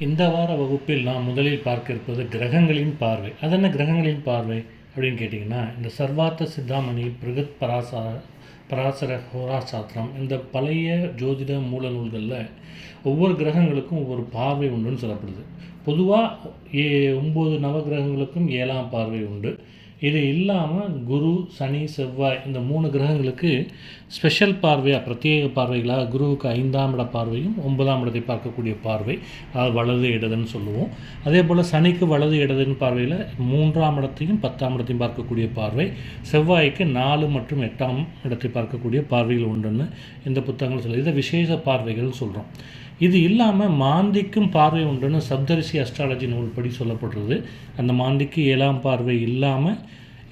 இந்த வார வகுப்பில் நாம் முதலில் பார்க்க இருப்பது கிரகங்களின் பார்வை. அது என்ன கிரகங்களின் பார்வை அப்படின்னு கேட்டிங்கன்னா இந்த சர்வார்த்த சித்தாமணி பிருகத் பராசா பராசர ஹோராசாத்திரம் இந்த பழைய ஜோதிட மூல நூல்களில் ஒவ்வொரு கிரகங்களுக்கும் ஒவ்வொரு பார்வை உண்டுன்னு சொல்லப்படுது. பொதுவாக ஏ ஒம்பது நவகிரகங்களுக்கும் ஏழாம் பார்வை உண்டு. இது இல்லாமல் குரு சனி செவ்வாய் இந்த மூணு கிரகங்களுக்கு ஸ்பெஷல் பார்வையாக பிரத்யேக பார்வைகளாக குருவுக்கு ஐந்தாம் இட பார்வையும் ஒன்பதாம் இடத்தை பார்க்கக்கூடிய பார்வை அதாவது வலது இடதுன்னு சொல்லுவோம். அதே போல் சனிக்கு வலது இடதுன்னு பார்வையில் மூன்றாம் இடத்தையும் பத்தாம் இடத்தையும் பார்க்கக்கூடிய பார்வை செவ்வாய்க்கு நாலு மற்றும் எட்டாம் இடத்தை பார்க்கக்கூடிய பார்வைகள் உண்டுன்னு இந்த புத்தகங்கள் சொல்லி இதை விசேஷ பார்வைகள்னு சொல்கிறோம் இது இல்லாமல் மாந்திக்கும் பார்வை உண்டுன்னு சப்தரிசி அஸ்ட்ராலஜி நூல்படி சொல்லப்படுறது. அந்த மாந்திக்கு ஏழாம் பார்வை இல்லாமல்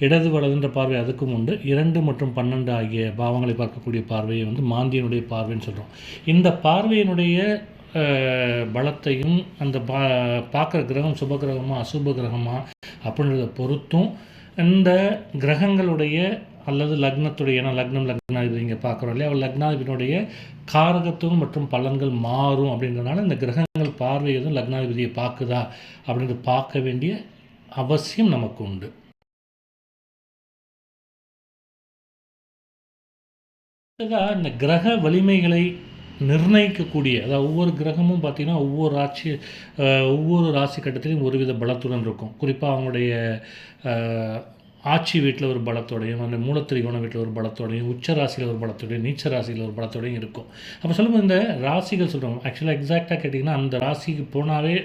இடது வலதுன்ற பார்வை அதுக்கும் உண்டு. இரண்டு மற்றும் பன்னெண்டு ஆகிய பாவங்களை பார்க்கக்கூடிய பார்வையை வந்து மாந்தியனுடைய பார்வைன்னு சொல்கிறோம் இந்த பார்வையினுடைய பலத்தையும் அந்த பா பார்க்குற கிரகம் சுப கிரகமா அசுப கிரகமாக அப்படின்றத பொறுத்தும் இந்த கிரகங்களுடைய அல்லது லக்னத்துடைய ஏன்னா லக்னம் லக்னாதிபதி இங்கே பார்க்குறோம் இல்லையா? அவர் லக்னாதிபதியினுடைய காரகத்துவம் மற்றும் பலன்கள் மாறும் அப்படின்றனால இந்த கிரகங்கள் பார்வை எதுவும் லக்னாதிபதியை பார்க்குதா அப்படின்றது பார்க்க வேண்டிய அவசியம் நமக்கு உண்டு. இந்த கிரக வலிமைகளை நிர்ணயிக்கக்கூடிய அதாவது ஒவ்வொரு கிரகமும் பார்த்திங்கன்னா ஒவ்வொரு ஆட்சி ஒவ்வொரு ராசி கட்டத்திலையும் ஒருவித பலத்துடன் இருக்கும். குறிப்பாக அவங்களுடைய ஆட்சி வீட்டில் ஒரு பலத்தோடையும் அந்த மூலத்திரிகோண வீட்டில் ஒரு பலத்தோடையும் உச்ச ராசியில் ஒரு பலத்தோடையும் நீச்ச ராசியில் ஒரு பலத்தோடையும் இருக்கும். அப்போ சொல்லும்போது இந்த ராசிகள் சொல்கிறோம் ஆக்சுவலாக எக்ஸாக்டாக கேட்டிங்கன்னா அந்த ராசிக்கு போனாவே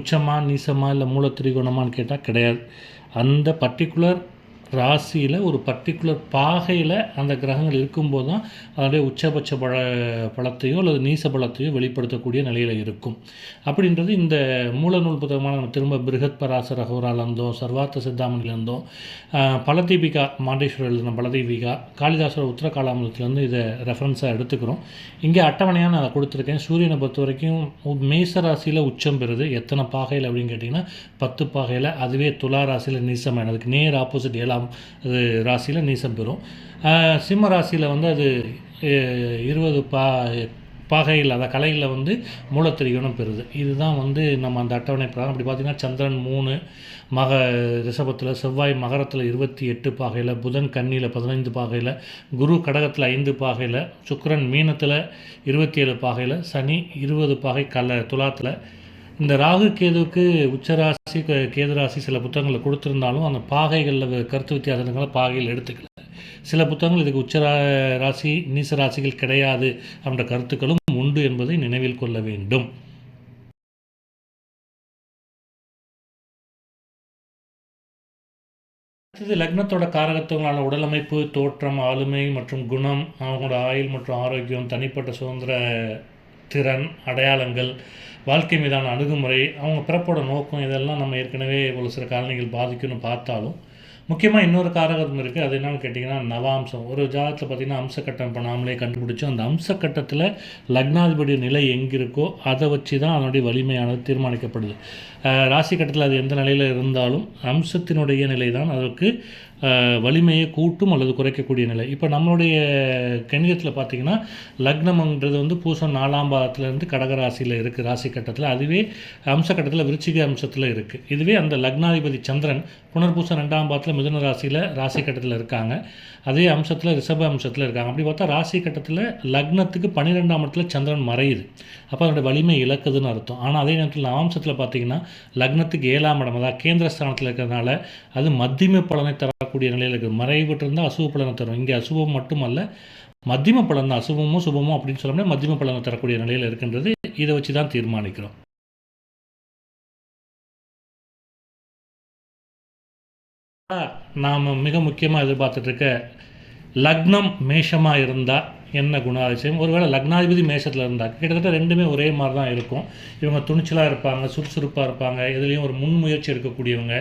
உச்சமா நீசமாக இல்லை மூலத்திரிகோணமான்னு கேட்டால் கிடையாது. அந்த பர்டிகுலர் ராசியில் ஒரு பர்டிகுலர் பாகையில் அந்த கிரகங்கள் இருக்கும்போது தான் அதனுடைய உச்சபட்ச பல பலத்தையோ அல்லது நீச பலத்தையோ வெளிப்படுத்தக்கூடிய நிலையில் இருக்கும். அப்படின்றது இந்த மூலநூல் புத்தகமான நம்ம திரும்ப பிருகத் பராசர இருந்தோம் சர்வார்த்த சித்தாமணிலேருந்தோ பலதீபிகா மாண்டேஸ்வரர் எழுதின பலதீபிகா காளிதாசர் உத்தரகாலாமலத்துலேருந்து இதை ரெஃபரன்ஸாக எடுத்துக்கிறோம். இங்கே அட்டவணையாக நான் கொடுத்துருக்கேன். சூரியனை பொறுத்த வரைக்கும் மேச ராசியில் உச்சம் பெறுது. எத்தனை பாகையில் அப்படின்னு கேட்டிங்கன்னா பத்து பாகையில் அதுவே துலா ராசியில் நீசம் நேர் ஆப்போசிட் ஏழாம் அது ராசியில் நீசம் பெறும். சிம்ம ராசியில் வந்து அது இருபது பா பாகையில் அந்த கலையில் வந்து மூலத்திரிகோணம் பெறுது. இதுதான் வந்து நம்ம அந்த அட்டவணை பிரகாரம். அப்படி பார்த்திங்கன்னா சந்திரன் மூணு மக ரிஷபத்தில் செவ்வாய் மகரத்தில் இருபத்தி எட்டு பாகையில் புதன் கன்னியில் பதினைந்து பாகையில் குரு கடகத்தில் ஐந்து பாகையில் சுக்கரன் மீனத்தில் இருபத்தி ஏழு பாகையில் சனி இருபது பாகை கல துலாத்தில் இந்த ராகு கேதுவுக்கு உச்சராசி கேது ராசி சில புத்தகங்களை கொடுத்துருந்தாலும் அந்த பாகைகளில் கருத்து வித்தியாசங்களை பாகையில் எடுத்துக்கல. சில புத்தகங்கள் இதுக்கு உச்ச ரா- ராசி நீச ராசிகள் கிடையாது அப்படின்ற கருத்துக்களும் உண்டு என்பதை நினைவில் கொள்ள வேண்டும். அடுத்தது லக்னத்தோட காரகத்துவங்களான உடலமைப்பு தோற்றம் ஆளுமை மற்றும் குணம் அவங்களோட ஆயுள் மற்றும் ஆரோக்கியம் தனிப்பட்ட சுதந்திர திறன் அடையாளங்கள் வாழ்க்கை மீதான அணுகுமுறை அவங்க பிறப்போட நோக்கம் இதெல்லாம் நம்ம ஏற்கனவே ஒரு சில காரணிகள் பாதிக்கும்னு பார்த்தாலும் முக்கியமாக இன்னொரு காரகம் இருக்குது அது என்னென்னு கேட்டிங்கன்னா நவாம்சம். ஒரு ஜாதகத்தில் பார்த்திங்கன்னா அம்சக்கட்டம் இப்போ நாமளே கண்டுபிடிச்சோம். அந்த அம்சக்கட்டத்தில் லக்னாதிபதி நிலை எங்கே இருக்கோ அதை வச்சு தான் அதனுடைய வலிமையானது தீர்மானிக்கப்படுது. ராசி கட்டத்தில் அது எந்த நிலையில் இருந்தாலும் அம்சத்தினுடைய நிலை தான் அதற்கு வலிமையை கூட்டும் அல்லது குறைக்கக்கூடிய நிலை. இப்போ நம்மளுடைய கணிதத்தில் பார்த்திங்கன்னா லக்னம்ன்றது வந்து பூசம் நாலாம் பாதத்துலேருந்து கடகராசியில் இருக்குது ராசி கட்டத்தில் அதுவே அம்ச கட்டத்தில் விருச்சிக அம்சத்தில் இருக்குது இதுவே அந்த லக்னாதிபதி சந்திரன் புனர்பூசம் ரெண்டாம் பாதத்தில் மிதுன ராசியில் ராசி கட்டத்தில் இருக்காங்க. அதே அம்சத்தில் ரிஷப அம்சத்தில் இருக்காங்க. அப்படி பார்த்தா ராசி கட்டத்தில் லக்னத்துக்கு பன்னிரெண்டாம் இடத்துல சந்திரன் மறையுது. அப்போ அதோடய வலிமை இழக்குதுன்னு அர்த்தம். ஆனால் அதே நேரத்தில் நவாம்சத்தில் பார்த்தீங்கன்னா லக்னத்துக்கு ஏழாம் இடம் அதாவது கேந்திர ஸ்தானத்தில் இருக்கிறதுனால அது மத்தியம பலனை தரக்கூடிய நிலையில் இருக்குது மறைவிட்டு இருந்தால் அசுப பலனை தரும். இங்கே அசுபம் மட்டுமல்ல மத்தியம பலன் தான். அசுபமோ சுபமோ அப்படின்னு சொல்லாமல் மத்தியம பலனை தரக்கூடிய நிலையில் இருக்கின்றது இதை வச்சு தான் தீர்மானிக்கிறோம். நாம் மிக முக்கியமாக எதிர்பார்த்துட்ருக்க லக்னம் மேஷமாக இருந்தால் என்ன குணாதிசயம்? ஒருவேளை லக்னாதிபதி மேஷத்தில் இருந்தால் கிட்டத்தட்ட ரெண்டுமே ஒரே மாதிரி தான் இருக்கும். இவங்க துணிச்சலாக இருப்பாங்க சுறுசுறுப்பாக இருப்பாங்க எதுலேயும் ஒரு முன்முயற்சி எடுக்கக்கூடியவங்க.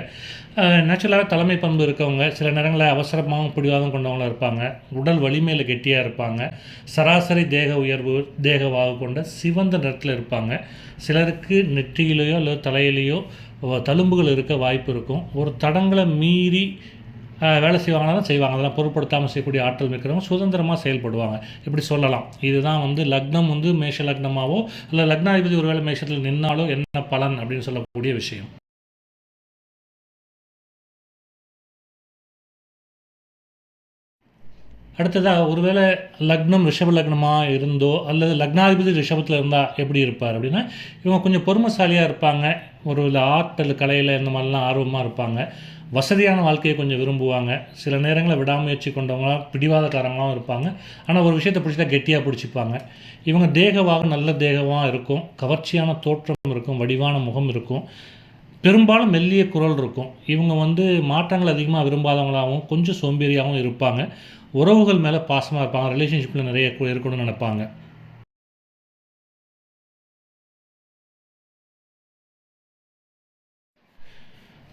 நேச்சுரலாக தலைமை பண்பு இருக்கவங்க சில நேரங்களில் அவசரமாகவும் பிடிவாதம் கொண்டவங்களாக இருப்பாங்க. உடல் வலிமையில் கெட்டியாக இருப்பாங்க. சராசரி தேக உயர்வு தேகவாக கொண்ட சிவந்த நிறத்தில் இருப்பாங்க. சிலருக்கு நெற்றியிலேயோ அல்லது தலையிலேயோ தழும்புகள் இருக்க வாய்ப்பு இருக்கும். ஒரு தடங்களை மீறி வேலை செய்வாங்கன்னா செய்வாங்க. அதெல்லாம் பொருட்படுத்தாமல் செய்யக்கூடிய ஆற்றல் இருக்கிறவங்க சுதந்திரமாக செயல்படுவாங்க. இப்படி சொல்லலாம். இதுதான் வந்து லக்னம் வந்து மேஷ லக்னமாவோ இல்லை லக்னாதிபதி ஒருவேளை மேஷத்தில் நின்னாலோ என்ன பலன் அப்படின்னு சொல்லக்கூடிய விஷயம். அடுத்ததாக ஒருவேளை லக்னம் ரிஷப லக்னமாக இருந்தோ அல்லது லக்னாதிபதி ரிஷபத்தில் இருந்தால் எப்படி இருப்பார் அப்படின்னா இவங்க கொஞ்சம் பொறுமைசாலியாக இருப்பாங்க. ஒரு ஆர்ட் கலையில் இந்த மாதிரிலாம் ஆர்வமாக இருப்பாங்க. வசதியான வாழ்க்கையை கொஞ்சம் விரும்புவாங்க. சில நேரங்களில் விடாமுயற்சி கொண்டவங்களாம் பிடிவாதக்காரங்களாகவும் இருப்பாங்க. ஆனால் ஒரு விஷயத்தை பிடிச்சா கெட்டியாக பிடிச்சிப்பாங்க. இவங்க தேகவாக நல்ல தேகமாக இருக்கும். கவர்ச்சியான தோற்றம் இருக்கும். வடிவான முகம் இருக்கும். பெரும்பாலும் மெல்லிய குரல் இருக்கும். இவங்க வந்து மாற்றங்கள் அதிகமாக விரும்பாதவங்களாகவும் கொஞ்சம் சோம்பேறியாகவும் இருப்பாங்க. உறவுகள் மேலே பாசமாக இருப்பாங்க. ரிலேஷன்ஷிப்பில் நிறைய இருக்கணும்னு நினைப்பாங்க.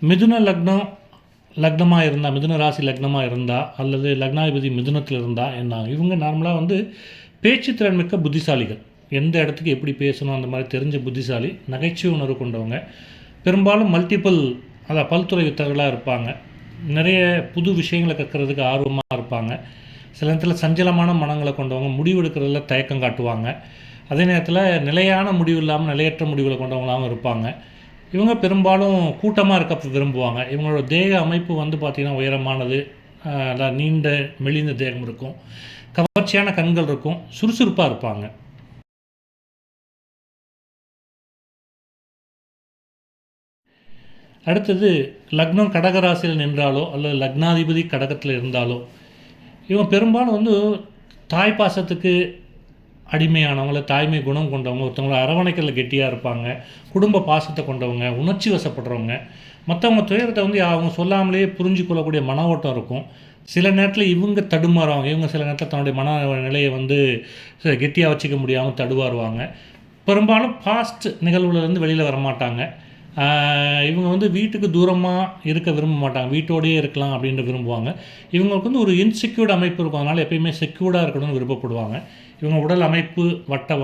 மிதுன லக்னம் லக்னமாக இருந்தால் மிதுன ராசி லக்னமாக இருந்தால் அல்லது லக்னாதிபதி மிதுனத்தில் இருந்தால் என்ன இவங்க நார்மலாக வந்து பேச்சுத்திறன் மிக்க புத்திசாலிகள். எந்த இடத்துக்கு எப்படி பேசணும் அந்த மாதிரி தெரிஞ்ச புத்திசாலி நகைச்சுவை உணர்வு கொண்டவங்க. பெரும்பாலும் மல்டிபிள் அதான் பல்துறை யுத்தர்களாக இருப்பாங்க. நிறைய புது விஷயங்களை கற்கிறதுக்கு ஆர்வமாக இருப்பாங்க. சில நேரத்தில் சஞ்சலமான மனங்களை கொண்டவங்க முடிவு எடுக்கிறதுல தயக்கம் காட்டுவாங்க. அதே நேரத்தில் நிலையான முடிவு இல்லாமல் நிலையற்ற முடிவுகளை கொண்டவங்களாகவும் இருப்பாங்க. இவங்க பெரும்பாலும் கூட்டமாக இருக்க விரும்புவாங்க. இவங்களோட தேக அமைப்பு வந்து பார்த்திங்கன்னா உயரமானது அதான் நீண்ட மெலிந்த தேகம் இருக்கும். கவர்ச்சியான கண்கள் இருக்கும். சுறுசுறுப்பாக இருப்பாங்க. அடுத்தது லக்னம் கடகராசியில் நின்றாலோ அல்லது லக்னாதிபதி கடகத்தில் இருந்தாலோ இவங்க பெரும்பாலும் வந்து தாய் பாசத்துக்கு அடிமையானவங்கள தாய்மை குணம் கொண்டவங்க ஒருத்தவங்கள அரவணைக்கல கெட்டியாக இருப்பாங்க குடும்ப பாசத்தை கொண்டவங்க உணர்ச்சி வசப்படுறவங்க மற்றவங்க துயரத்தை வந்து அவங்க சொல்லாமலேயே புரிஞ்சு கொள்ளக்கூடிய மன ஓட்டம் இருக்கும். சில நேரத்தில் இவங்க தடுமாறுவாங்க இவங்க சில நேரத்தில் தன்னுடைய மன நிலையை வந்து கெட்டியாக வச்சுக்க முடியாமல் தடுவாருவாங்க பெரும்பாலும் பாஸ்ட் நிகழ்வுலேருந்து வெளியில் வரமாட்டாங்க. இவங்க வந்து வீட்டுக்கு தூரமாக இருக்க விரும்ப மாட்டாங்க. வீட்டோடையே இருக்கலாம் அப்படின்ற விரும்புவாங்க. இவங்களுக்கு வந்து ஒரு இன்செக்யூர்ட் அமைப்பு இருக்கும். அதனால் எப்பயுமே செக்யூர்டாக இருக்கணும்னு விருப்பப்படுவாங்க. இவங்க உடல் அமைப்பு வட்ட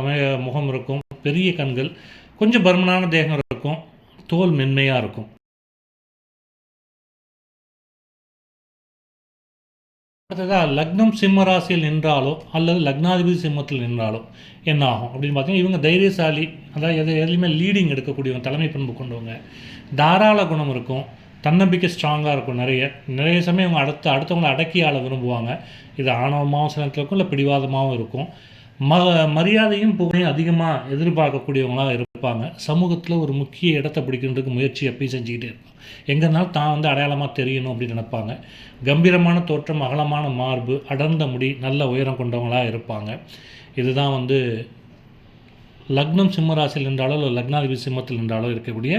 முகம் இருக்கும். பெரிய கண்கள் கொஞ்சம் பருமனான தேகம் இருக்கும். தோல் மென்மையாக இருக்கும். அடுத்ததாக லக்னம் சிம்ம ராசியில் நின்றாலோ அல்லது லக்னாதிபதி சிம்மத்தில் நின்றாலோ என்ன ஆகும் அப்படின்னு பார்த்தீங்கன்னா இவங்க தைரியசாலி அதாவது எது எதுலையுமே லீடிங் எடுக்கக்கூடியவங்க தலைமை பண்பு கொண்டவங்க. தாராள குணம் இருக்கும் தன்னம்பிக்கை ஸ்ட்ராங்காக இருக்கும் நிறைய. நிறைய சமயம் இவங்க அடுத்த அடுத்தவங்களை அடக்கி ஆள விரும்புவாங்க. இது ஆணவமாகவும் சில நேரத்தில் இருக்கும் இல்லை பிடிவாதமாகவும் இருக்கும். ம மரியாதையும் புகழையும் அதிகமாக எதிர்பார்க்கக்கூடியவங்களாக இருப்பாங்க. சமூகத்தில் ஒரு முக்கிய இடத்த பிடிக்கிறதுக்கு முயற்சி எப்பயும் செஞ்சுக்கிட்டே இருப்பாங்க. எங்கேனாலும் தான் வந்து அடையாளமாக தெரியணும் அப்படின்னு நினைப்பாங்க. கம்பீரமான தோற்றம் அகலமான மார்பு அடர்ந்த முடி நல்ல உயரம் கொண்டவங்களாக இருப்பாங்க. இதுதான் வந்து லக்னம் சிம்மராசியில் என்றாலோ இல்லை லக்னாதிபதி சிம்மத்தில் என்றாலோ இருக்கக்கூடிய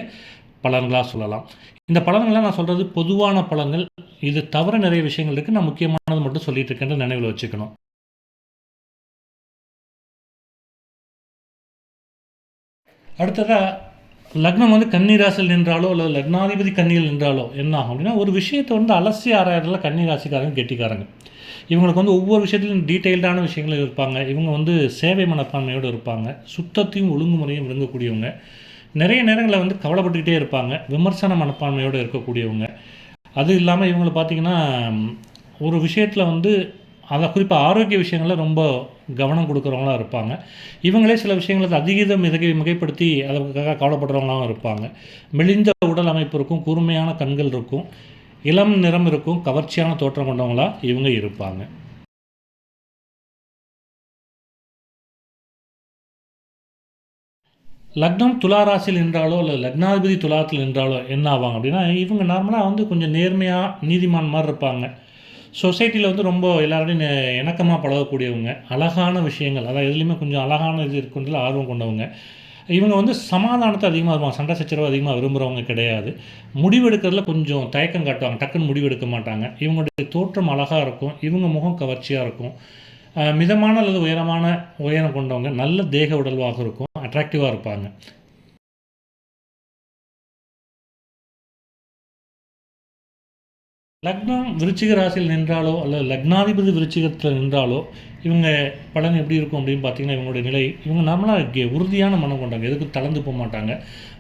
பலன்களாக சொல்லலாம். இந்த பலன்கள்லாம் நான் சொல்கிறது பொதுவான பலன்கள். இது தவிர நிறைய விஷயங்கள் இருக்குது நான் முக்கியமானது மட்டும் சொல்லிட்டு இருக்கேன் நினைவில் வச்சுக்கணும். அடுத்ததாக லக்னம் வந்து கன்னிராசியில் நின்றாலோ அல்லது லக்னாதிபதி கன்னியில் நின்றாலோ என்ன ஆகும் அப்படின்னா ஒரு விஷயத்தை வந்து அலசி ஆராயறதுல கன்னிராசிக்காரங்க கெட்டிக்காரங்க. இவங்களுக்கு வந்து ஒவ்வொரு விஷயத்துலையும் டீட்டெயில்டான விஷயங்களும் இருப்பாங்க. இவங்க வந்து சேவை மனப்பான்மையோடு இருப்பாங்க. சுத்தத்தையும் ஒழுங்குமுறையும் விருங்கக்கூடியவங்க நிறைய நேரங்களில் வந்து கவலைப்பட்டுக்கிட்டே இருப்பாங்க. விமர்சன மனப்பான்மையோடு இருக்கக்கூடியவங்க. அது இல்லாமல் இவங்களை பார்த்திங்கன்னா ஒரு விஷயத்தில் வந்து அதை குறிப்பாக ஆரோக்கிய விஷயங்களில் ரொம்ப கவனம் கொடுக்குறவங்களாம் இருப்பாங்க. இவங்களே சில விஷயங்களை அதிகதம் மிகை மிகைப்படுத்தி அதற்காக கவலைப்படுறவங்களாகவும் இருப்பாங்க. மெலிந்த உடல் அமைப்பு இருக்கும் கூர்மையான கண்கள் இருக்கும் இளம் நிறம் இருக்கும் கவர்ச்சியான தோற்றம் கொண்டவங்களாக இவங்க இருப்பாங்க. லக்னம் துளாராசியில் நின்றாலோ இல்லை லக்னாதிபதி துலாத்தில் நின்றாலோ என்ன ஆவாங்க அப்படின்னா இவங்க நார்மலாக வந்து கொஞ்சம் நேர்மையாக நீதிமான் மாதிரி இருப்பாங்க. சொசைட்டியில் வந்து ரொம்ப எல்லாரோடையும் இணக்கமாக பழகக்கூடியவங்க அழகான விஷயங்கள் அதாவது எதுலேயுமே கொஞ்சம் அழகான இது இருக்குன்றதுல ஆர்வம் கொண்டவங்க. இவங்க வந்து சமாதானத்தை அதிகமாக இருப்பாங்க சண்டை சச்சரவு அதிகமாக விரும்புகிறவங்க கிடையாது. முடிவெடுக்கிறதுல கொஞ்சம் தயக்கம் காட்டுவாங்க டக்குன்னு முடிவெடுக்க மாட்டாங்க. இவங்களுடைய தோற்றம் அழகாக இருக்கும் இவங்க முகம் கவர்ச்சியாக இருக்கும். மிதமான அல்லது உயரமான உயரம் கொண்டவங்க நல்ல தேக உடல்வாக இருக்கும் அட்ராக்டிவாக இருப்பாங்க. லக்னம் விருச்சிக ராசியில் நின்றாலோ அல்லது லக்னாதிபதி விருச்சிகத்தில் நின்றாலோ இவங்க பலன் எப்படி இருக்கும் அப்படின்னு பார்த்தீங்கன்னா இவங்களுடைய நிலை இவங்க நார்மலாக உறுதியான மனம் கொண்டவங்க எதுக்கும் தளர்ந்து போக மாட்டாங்க.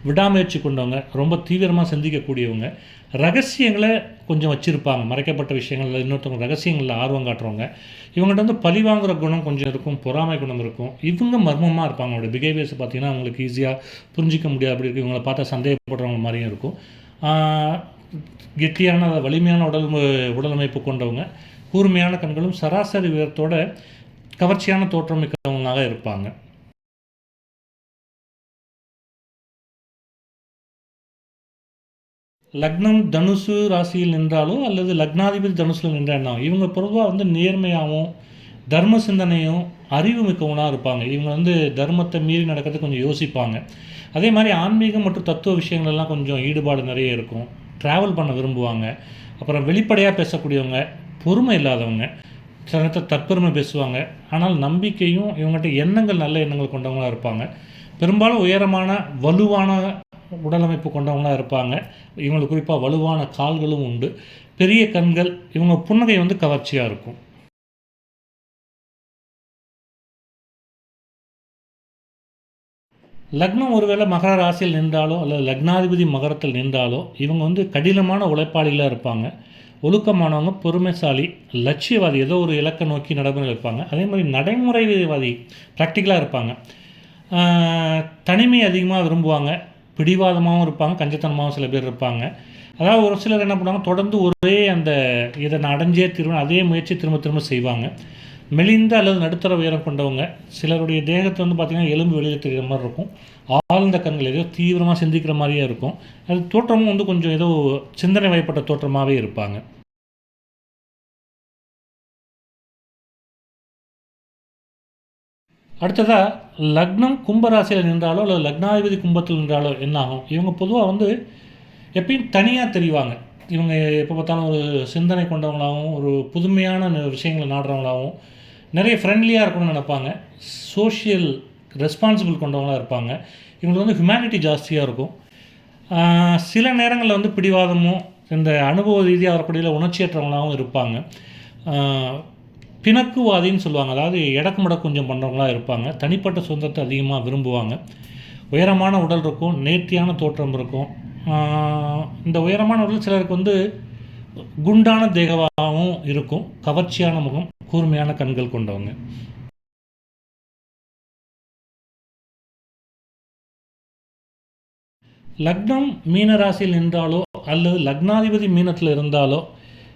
விடாமுயற்சி கொண்டவங்க ரொம்ப தீவிரமாக சிந்திக்கக்கூடியவங்க. ரகசியங்களை கொஞ்சம் வச்சுருப்பாங்க. மறைக்கப்பட்ட விஷயங்கள் இன்னொருத்தவங்க ரகசியங்களில் ஆர்வம் காட்டுறவங்க. இவங்கள்ட்ட வந்து பழி வாங்குகிற குணம் கொஞ்சம் இருக்கும் பொறாமை குணம் இருக்கும். இவங்க மர்மமாக இருப்பாங்க. அவங்களோட பிஹேவியர்ஸ் பார்த்தீங்கன்னா அவங்களுக்கு ஈஸியாக புரிஞ்சிக்க முடியாது. அப்படி இருக்கு. இவங்களை பார்த்தா சந்தேகப்படுறவங்க மாதிரியும் இருக்கும். கெட்டியான வலிமையான உடல் உடலமைப்பு கொண்டவங்க கூர்மையான கண்களும் சராசரி உயரத்தோட கவர்ச்சியான தோற்றம் மிக்கவங்களாக இருப்பாங்க. லக்னம் தனுசு ராசியில் நின்றாலோ அல்லது லக்னாதிபதி தனுசில் நின்றானோ இவங்க பொதுவாக வந்து நேர்மையாகவும் தர்ம சிந்தனையும் அறிவு மிக்கவங்களாக இருப்பாங்க. இவங்க வந்து தர்மத்தை மீறி நடக்கிறது கொஞ்சம் யோசிப்பாங்க. அதே மாதிரி ஆன்மீகம் மற்றும் தத்துவ விஷயங்கள்லாம் கொஞ்சம் ஈடுபாடு நிறைய இருக்கும். ட்ராவல் பண்ண விரும்புவாங்க. அப்புறம் வெளிப்படையாக பேசக்கூடியவங்க பொறுமை இல்லாதவங்க சில நேரத்தில் தற்பெருமை பேசுவாங்க. ஆனால் நம்பிக்கையும் இவங்ககிட்ட எண்ணங்கள் நல்ல எண்ணங்கள் கொண்டவங்களாக இருப்பாங்க. பெரும்பாலும் உயரமான வலுவான உடலமைப்பு கொண்டவங்களாக இருப்பாங்க. இவங்களுக்கு குறிப்பாக வலுவான கால்களும் உண்டு. பெரிய கண்கள் இவங்க புன்னகை வந்து கவர்ச்சியாக இருக்கும். லக்னம் ஒருவேளை மகர ராசியில் நின்றாலோ அல்லது லக்னாதிபதி மகரத்தில் நின்றாலோ இவங்க வந்து கடினமான உழைப்பாளிகளாக இருப்பாங்க. ஒழுக்கமானவங்க பொறுமைசாலி லட்சியவாதி ஏதோ ஒரு இலக்கை நோக்கி நடைமுறை இருப்பாங்க. அதே மாதிரி நடைமுறைவாதி ப்ராக்டிக்கலாக இருப்பாங்க. தனிமை அதிகமாக விரும்புவாங்க. பிடிவாதமாகவும் இருப்பாங்க. கஞ்சத்தனமாகவும் சில பேர் இருப்பாங்க. அதாவது ஒரு சிலர் என்ன பண்ணுவாங்க தொடர்ந்து ஒரே அந்த இதை நான் அடைஞ்சே திரும்ப அதே முயற்சி திரும்ப திரும்ப செய்வாங்க. மெலிந்த அல்லது நடுத்தர உயரம் கொண்டவங்க சிலருடைய தேகத்தை வந்து பார்த்திங்கன்னா எலும்பு வெளியில் தெரிகிற மாதிரி இருக்கும். ஆழ்ந்த கண்கள் ஏதோ தீவிரமாக சிந்திக்கிற மாதிரியே இருக்கும். அது தோற்றமும் வந்து கொஞ்சம் ஏதோ சிந்தனை வயப்பட்ட தோற்றமாகவே இருப்பாங்க. அடுத்ததாக லக்னம் கும்பராசியில் நின்றாலோ அல்லது லக்னாதிபதி கும்பத்தில் நின்றாலோ என்ன ஆகும்? இவங்க பொதுவாக வந்து எப்பயும் தனியாக தெரிவாங்க. இவங்க எப்போ பார்த்தாலும் ஒரு சிந்தனை கொண்டவங்களாகவும் ஒரு புதுமையான விஷயங்களை நாடுறவங்களாகவும் நிறைய ஃப்ரெண்ட்லியாக இருக்கணும்னு நினைப்பாங்க. சோஷியல் ரெஸ்பான்சிபிள் கொண்டவங்களாக இருப்பாங்க. இவங்களுக்கு வந்து ஹியூமனிட்டி ஜாஸ்தியாக இருக்கும். சில நேரங்களில் வந்து பிடிவாதமும் இந்த அனுபவ ரீதியாக வரக்கூடிய உணர்ச்சியற்றவங்களாகவும் இருப்பாங்க. பிணக்குவாதின்னு சொல்லுவாங்க. அதாவது எடக்கு கொஞ்சம் பண்ணுறவங்களாக இருப்பாங்க. தனிப்பட்ட சொந்தத்தை அதிகமாக விரும்புவாங்க. உயரமான உடல் இருக்கும் நேர்த்தியான தோற்றம் இருக்கும். இந்த உயரமான உடல் சிலருக்கு வந்து குண்டான தேகவாகவும் இருக்கும். கவர்ச்சியான முகம். கூர்மையான கண்கள் கொண்டவங்க. லக்னம் மீன ராசியில் நின்றாலோ அல்லது லக்னாதிபதி மீனத்தில் இருந்தாலோ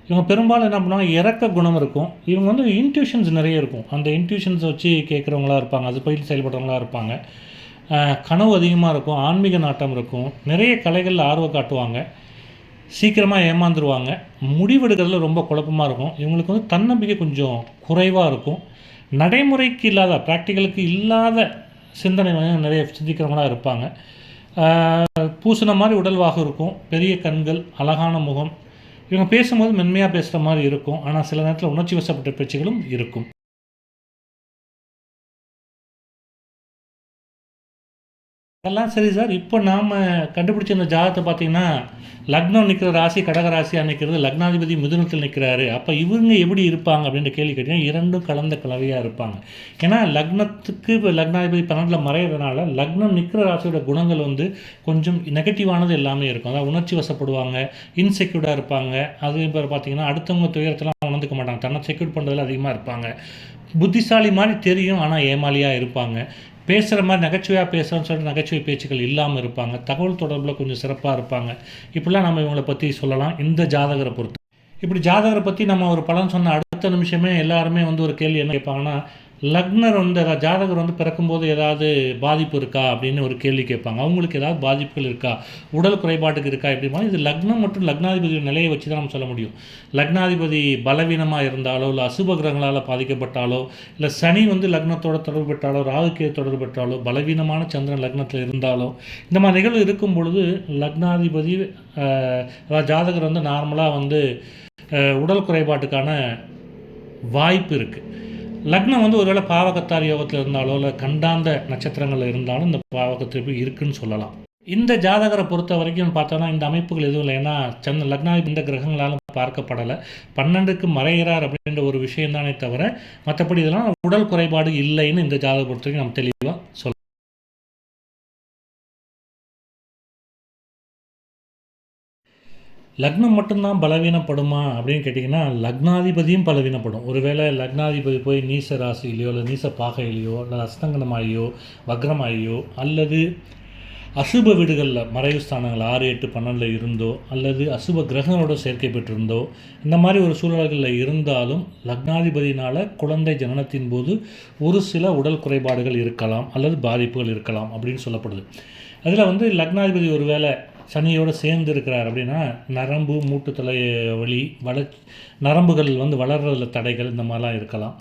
இவங்க பெரும்பாலும் என்ன பண்ணுவாங்க இறக்க குணம் இருக்கும். இவங்க வந்து இன்ட்யூஷன்ஸ் நிறைய இருக்கும். அந்த இன்ட்யூஷன்ஸ் வச்சு கேட்குறவங்களாக இருப்பாங்க அது போயிட்டு செயல்படுறவங்களாக இருப்பாங்க. கனவு அதிகமாக இருக்கும் ஆன்மீக நாட்டம் இருக்கும். நிறைய கலைகளில் ஆர்வம் காட்டுவாங்க. சீக்கிரமாக ஏமாந்துருவாங்க. முடிவெடுக்கிறதுல ரொம்ப குழப்பமாக இருக்கும். இவங்களுக்கு வந்து தன்னம்பிக்கை கொஞ்சம் குறைவாக இருக்கும். நடைமுறைக்கு இல்லாத ப்ராக்டிக்கலுக்கு இல்லாத சிந்தனை வந்து நிறைய சிந்திக்கிறவங்களாக இருப்பாங்க. பூசின மாதிரி உடல்வாக இருக்கும். பெரிய கண்கள் அழகான முகம். இவங்க பேசும்போது மென்மையாக பேசுகிற மாதிரி இருக்கும். ஆனால் சில நேரத்தில் உணர்ச்சி வசப்பட்ட பேச்சுகளும் இருக்கும். அதெல்லாம் சரி சார். இப்போ நாம் கண்டுபிடிச்ச இந்த ஜாதகத்தை பார்த்தீங்கன்னா லக்னம் நிற்கிற ராசி கடக ராசியாக நிற்கிறது லக்னாதிபதி மிதுனத்தில் நிற்கிறாரு அப்போ இவங்க எப்படி இருப்பாங்க அப்படின்ற கேள்வி கேட்டிங்கன்னா இரண்டும் கலந்த கலவையாக இருப்பாங்க. ஏன்னா லக்னத்துக்கு இப்போ லக்னாதிபதி பன்னெண்டில் மறையிறதுனால லக்னம் நிற்கிற ராசியோட குணங்கள் வந்து கொஞ்சம் நெகட்டிவானது எல்லாமே இருக்கும். அதாவது உணர்ச்சி வசப்படுவாங்க இன்செக்யூர்டாக இருப்பாங்க. அது இப்போ பார்த்தீங்கன்னா அடுத்தவங்க துயரத்தெல்லாம் உணர்ந்துக்க மாட்டாங்க. தன்னை செக்யூர் பண்ணுறதுல அதிகமாக இருப்பாங்க. புத்திசாலி மாதிரி தெரியும் ஆனால் ஏமாலியாக இருப்பாங்க. பேசுகிற மாதிரி நகைச்சுவையாக பேசுகிறோன்னு சொல்லிட்டு நகைச்சுவை பேச்சுக்கள் இல்லாமல் இருப்பாங்க. தகவல் தொடர்பில் கொஞ்சம் சிறப்பாக இருப்பாங்க. இப்படிலாம் நம்ம இவங்களை பற்றி சொல்லலாம். இந்த ஜாதகரை பொறுத்து. இப்படி ஜாதகரை பற்றி நம்ம ஒரு பலன் சொன்ன அடுத்த நிமிஷமே எல்லாருமே வந்து ஒரு கேள்வி என்ன கேட்பாங்கன்னா லக்னர் வந்து ஜாதகர் வந்து பிறக்கும்போது ஏதாவது பாதிப்பு இருக்கா அப்படின்னு ஒரு கேள்வி கேட்பாங்க. அவங்களுக்கு ஏதாவது பாதிப்புகள் இருக்கா? உடல் குறைபாட்டுக்கு இருக்கா? எப்படிமா இது லக்னம் மற்றும் லக்னாதிபதி நிலையை வச்சு தான் நம்ம சொல்ல முடியும். லக்னாதிபதி பலவீனமாக இருந்தாலோ இல்லை அசுப கிரகங்களால் பாதிக்கப்பட்டாலோ இல்லை சனி வந்து லக்னத்தோட தொடர்பு பெற்றாலோ ராகுக்கே தொடர்பு பெற்றாலோ பலவீனமான சந்திரன் லக்னத்தில் இருந்தாலோ இந்த மாதிரி நிகழ்வு இருக்கும் பொழுது லக்னாதிபதி அதாவது ஜாதகர் வந்து நார்மலாக வந்து உடல் குறைபாட்டுக்கான வாய்ப்பு இருக்குது லக்னம் வந்து ஒருவேளை பாவகத்தார் யோகத்தில் இருந்தாலோ இல்லை கண்டாந்த நட்சத்திரங்களில் இருந்தாலும் இந்த பாவகத்திருப்பு இருக்குன்னு சொல்லலாம். இந்த ஜாதகரை பொறுத்த வரைக்கும் பார்த்தோன்னா இந்த அமைப்புகள் எதுவும் இல்லை. ஏன்னா சந்த லக்னாதி இந்த கிரகங்களாலும் பார்க்கப்படலை. பன்னெண்டுக்கு மறைகிறார் அப்படின்ற ஒரு விஷயம்தானே தவிர மற்றபடி இதெல்லாம் உடல் குறைபாடு இல்லைன்னு இந்த ஜாதகம் பொறுத்த வரைக்கும் நம்ம தெளிவாக சொல்லலாம் லக்னம் மட்டும்தான் பலவீனப்படுமா அப்படின்னு கேட்டிங்கன்னா லக்னாதிபதியும் பலவீனப்படும். ஒருவேளை லக்னாதிபதி போய் நீச ராசியிலையோ இல்லை நீச பாகையிலையோ இல்லை அஸ்தங்கனமாகியோ வக்ரமாகியோ அல்லது அசுப வீடுகளில் மறைவு ஸ்தானங்கள் ஆறு எட்டு பன்னெண்டில் இருந்தோ அல்லது அசுப கிரகங்களோட சேர்க்கை பெற்றிருந்தோ இந்த மாதிரி ஒரு சூழல்களில் இருந்தாலும் லக்னாதிபதியினால் குழந்தை ஜனனத்தின் போது ஒரு சில உடல் குறைபாடுகள் இருக்கலாம் அல்லது பாதிப்புகள் இருக்கலாம் அப்படின்னு சொல்லப்படுது. அதில் வந்து லக்னாதிபதி ஒரு வேளை சனியோடு சேர்ந்து இருக்கிறார் அப்படின்னா நரம்பு மூட்டுத்தலை வலி வள நரம்புகள் வந்து வளர்கிறதுல தடைகள் இந்த மாதிரிலாம் இருக்கலாம்.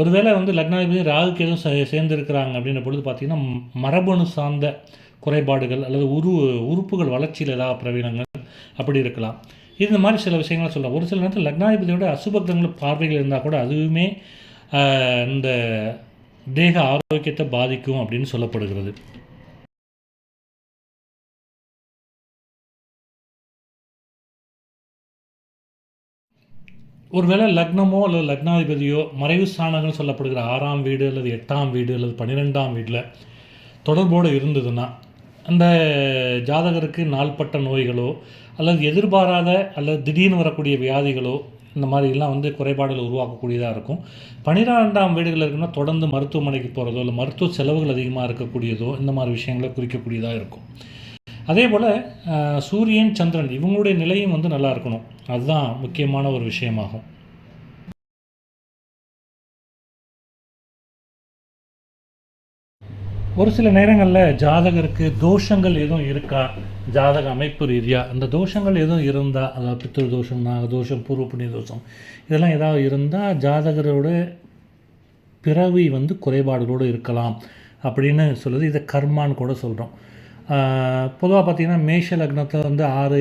ஒருவேளை வந்து லக்னாதிபதி ராகுக்கு எதுவும் சேர்ந்து இருக்கிறாங்க அப்படின்ற பொழுது பார்த்திங்கன்னா மரபணு சார்ந்த குறைபாடுகள் அல்லது உரு உறுப்புகள் வளர்ச்சியில் ஏதாவது பிரவீனங்கள் அப்படி இருக்கலாம். இந்த மாதிரி சில விஷயங்கள் சொல்லலாம். ஒரு சில நேரத்தில் லக்னாதிபதியோட அசுபக்தங்கள் பார்வைகள் இருந்தால் கூட அதுவுமே இந்த தேக ஆரோக்கியத்தை பாதிக்கும் அப்படின்னு சொல்லப்படுகிறது. ஒருவேளை லக்னமோ அல்லது லக்னாதிபதியோ மறைவு ஸ்தானங்கள் சொல்லப்படுகிற ஆறாம் வீடு அல்லது எட்டாம் வீடு அல்லது பன்னிரெண்டாம் வீட்டில் தொடர்போடு இருந்ததுன்னா அந்த ஜாதகருக்கு நாள்பட்ட நோய்களோ அல்லது எதிர்பாராத அல்லது திடீர்னு வரக்கூடிய வியாதிகளோ இந்த மாதிரிலாம் வந்து குறைபாடுகள் உருவாக்கக்கூடியதாக இருக்கும். பன்னிரெண்டாம் வீடுகள் இருக்குன்னா தொடர்ந்து மருத்துவமனைக்கு போகிறதோ இல்லை மருத்துவ செலவுகள் அதிகமாக இருக்கக்கூடியதோ இந்த மாதிரி விஷயங்களை குறிக்கக்கூடியதாக இருக்கும். அதே போல் சூரியன் சந்திரன் இவங்களுடைய நிலையும் வந்து நல்லா இருக்கணும். அதுதான் முக்கியமான ஒரு விஷயமாகும். ஒரு சில நேரங்களில் ஜாதகருக்கு தோஷங்கள் எதுவும் இருக்கா? ஜாதக அமைப்பு ரீதியாக அந்த தோஷங்கள் எதுவும் இருந்தால் அதாவது பித்திரு தோஷம் நாக தோஷம் பூர்வ புண்ணிய தோஷம் இதெல்லாம் ஏதாவது இருந்தால் ஜாதகரோட பிறவி வந்து குறைபாடுகளோடு இருக்கலாம் அப்படின்னு சொல்லுது இதை கர்மான்னு கூட சொல்கிறோம் பொதுவாக பார்த்திங்கன்னா மேஷ லக்னத்தில் வந்து ஆறு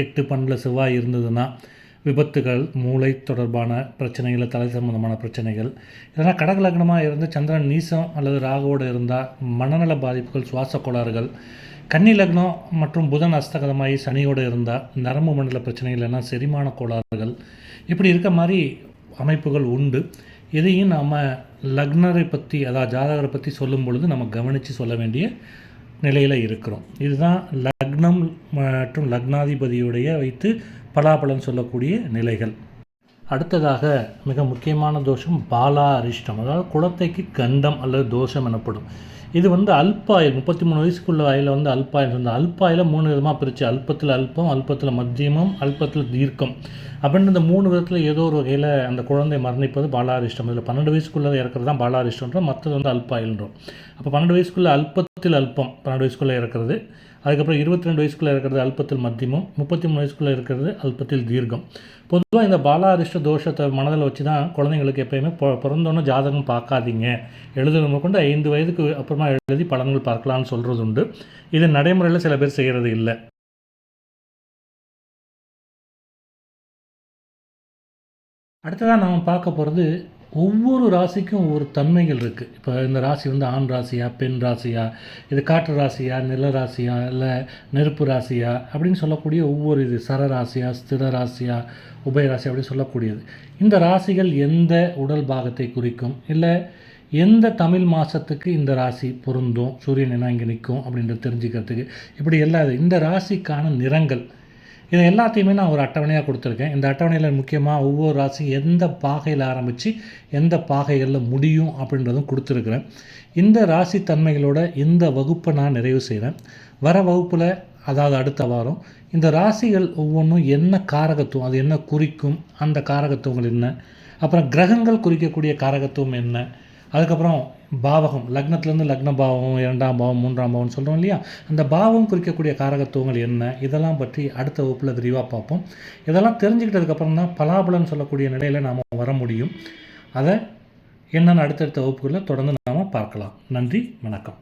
எட்டு பன்னில் செவ்வாய் இருந்ததுன்னா விபத்துகள் மூளை தொடர்பான பிரச்சனைகள் தலை சம்பந்தமான பிரச்சனைகள். இதெல்லாம் கடக லக்னமாக இருந்து சந்திரன் நீசம் அல்லது ராகுவோடு இருந்தால் மனநல பாதிப்புகள் சுவாச கோளாறுகள். கன்னி லக்னம் மற்றும் புதன் அஸ்தகதமாகி சனியோடு இருந்தால் நரம்பு மண்டல பிரச்சனைகள் எல்லாம் செரிமான கோளாறுகள். இப்படி இருக்க மாதிரி அமைப்புகள் உண்டு. இதையும் நாம் லக்னரை பற்றி அதாவது ஜாதகரை பற்றி சொல்லும் பொழுது நம்ம கவனித்து சொல்ல வேண்டிய நிலையில் இருக்கிறோம். இதுதான் லக்னம் மற்றும் லக்னாதிபதியுடைய வைத்து பலாபலன் சொல்லக்கூடிய நிலைகள். அடுத்ததாக மிக முக்கியமான தோஷம் பாலா அரிஷ்டம் அதாவது குளத்தைக்கு கண்டம் அல்லது தோஷம் எனப்படும். இது வந்து அல்பாயில் முப்பத்தி மூணு வயசுக்குள்ள ஆயில் வந்து அல்பாயில் வந்து அல்பாயில் மூணு விதமாக பிரித்து அல்பத்தில் அல்பம் அல்பத்தில் மத்தியமம் அல்பத்தில் தீர்க்கம். அப்படின்னு இந்த மூணு விதத்தில் ஏதோ ஒரு வகையில் அந்த குழந்தை மரணிப்பது பாலாரிஷ்டம். இதில் பன்னெண்டு வயசுக்குள்ளே இறக்குறது தான் பாலாரிஷ்டம்ன்றோம் மற்றது வந்து அல்பாயில்ன்றோம். அப்போ பன்னெண்டு வயசுக்குள்ளே அல்பத்தில் அல்பம் பன்னெண்டு வயசுக்குள்ளே இறக்குறது. அதுக்கப்புறம் இருபத்தி ரெண்டு வயசுக்குள்ளே இருக்கிறது அல்பத்தில் மத்தியமும் முப்பத்தி மூணு வயசுக்குள்ளே இருக்கிறது அல்பத்தில் தீர்க்கம். பொதுவாக இந்த பாலாரிஷ்ட தோஷத்தை மனதில் வச்சு தான் குழந்தைங்களுக்கு எப்போயுமே பிறந்தோன்னே ஜாதகம் பார்க்காதீங்க. எழுதுறவங்க கொண்டு ஐந்து வயதுக்கு அப்புறமா எழுதி பலன்கள் பார்க்கலாம்னு சொல்கிறது உண்டு இது நடைமுறையில் சில பேர் செய்கிறது இல்லை. அடுத்ததாக நாம் பார்க்க போகிறது ஒவ்வொரு ராசிக்கும் ஒவ்வொரு தன்மைகள் இருக்குது இப்போ இந்த ராசி வந்து ஆண் ராசியா பெண் ராசியா இது காற்று ராசியா நில ராசியா இல்லை நெருப்பு ராசியா அப்படின்னு சொல்லக்கூடிய ஒவ்வொரு இது சர ராசியா ஸ்திர ராசியா உபயராசி அப்படின்னு சொல்லக்கூடியது. இந்த ராசிகள் எந்த உடல் பாகத்தை குறிக்கும்? இல்லை எந்த தமிழ் மாதத்துக்கு இந்த ராசி பொருந்தும்? சூரியன் என்ன இங்கே நிற்கும் அப்படின்றத தெரிஞ்சுக்கிறதுக்கு. இப்படி எல்லா இந்த ராசிக்கான நிறங்கள் இதை எல்லாத்தையுமே நான் ஒரு அட்டவணையாக கொடுத்துருக்கேன். இந்த அட்டவணையில் முக்கியமாக ஒவ்வொரு ராசி எந்த பாகையில் ஆரம்பித்து எந்த பாகைகளில் முடியும் அப்படின்றதும் கொடுத்துருக்குறேன். இந்த ராசி தன்மைகளோட இந்த வகுப்பை நான் நிறைவு செய்கிறேன் வர வகுப்பில் அதாவது அடுத்த வாரம் இந்த ராசிகள் ஒவ்வொன்றும் என்ன காரகத்துவம் அது என்ன குறிக்கும் அந்த காரகத்துவங்கள் என்ன? அப்புறம் கிரகங்கள் குறிக்கக்கூடிய காரகத்துவம் என்ன? அதுக்கப்புறம் பாவகம் லக்னத்துலேருந்து லக்ன பாவம் இரண்டாம் பாவம் மூன்றாம் பாவம்னு சொல்கிறோம் இல்லையா? அந்த பாவம் குறிக்கக்கூடிய காரகத்துவங்கள் என்ன? இதெல்லாம் பற்றி அடுத்த வகுப்பில் விரிவாக பார்ப்போம். இதெல்லாம் தெரிஞ்சுக்கிட்டதுக்கப்புறம் தான் பலாபலன் சொல்லக்கூடிய நிலையில் நாம் வர முடியும். அதை என்னென்ன அடுத்தடுத்த வகுப்புகளில் தொடர்ந்து நாம் பார்க்கலாம். நன்றி வணக்கம்.